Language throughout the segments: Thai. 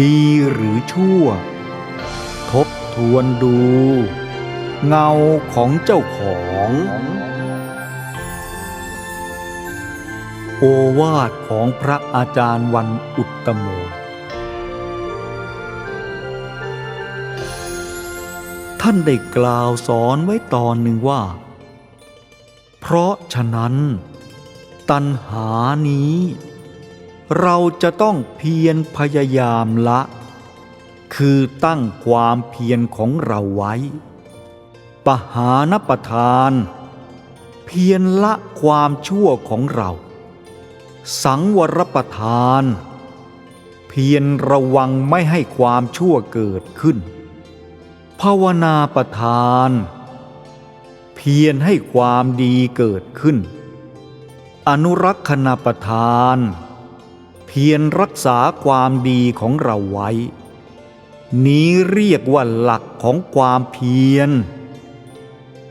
ดีหรือชั่ว ทบทวนดู เงาของเจ้าของ โอวาทของพระอาจารย์วันอุตตโมท่านได้กล่าวสอนไว้ตอนหนึ่งว่า เพราะฉะนั้น ตัณหานี้ เราจะต้องเพียรพยายามละ คือตั้งความเพียรของเราไว้ ปหานประทาน เพียรละความชั่วของเรา สังวรประทาน เพียรระวังไม่ให้ความชั่วเกิดขึ้น ภาวนาประทาน เพียรให้ความดีเกิดขึ้น อนุรักษณประทาน พียรรักษาความดีของเราไว้ นี้เรียกว่าหลักของความเพียร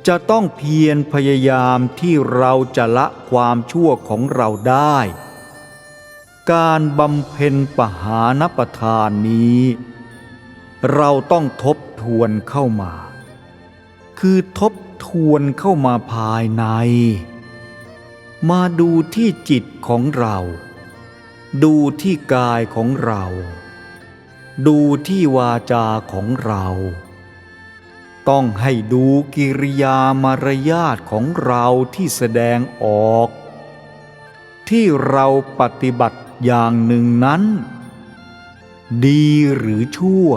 จะต้องเพียรพยายามที่เราจะละความชั่วของเราได้ การบำเพ็ญปหานประทานนี้ เราต้องทบทวนเข้ามา คือทบทวนเข้ามาภายใน มาดูที่จิตของเรา ดูที่กายของเรา ดูที่วาจาของเรา ต้องให้ดูกิริยามารยาทของเราที่แสดงออก ที่เราปฏิบัติอย่างหนึ่งนั้น ดีหรือชั่ว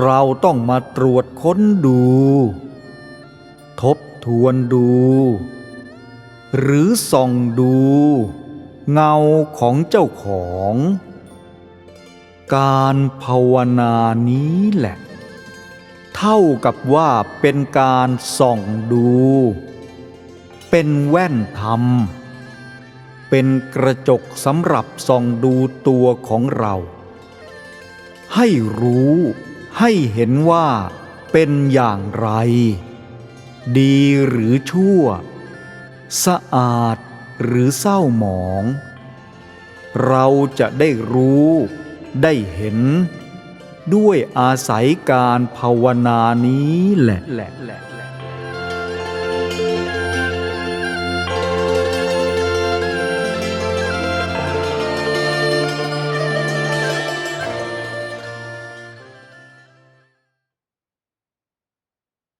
เราต้องมาตรวจค้นดู ทบทวนดู หรือส่องดู เงาของเจ้าของ การภาวนานี้แหละ เท่ากับว่าเป็นการส่องดู เป็นแว่นธรรม เป็นกระจกสำหรับส่องดูตัวของเรา ให้รู้ให้เห็นว่าเป็นอย่างไร ดีหรือชั่ว สะอาด หรือเศร้าหมอง เราจะได้รู้ได้เห็น ด้วยอาศัยการภาวนานี้แหละ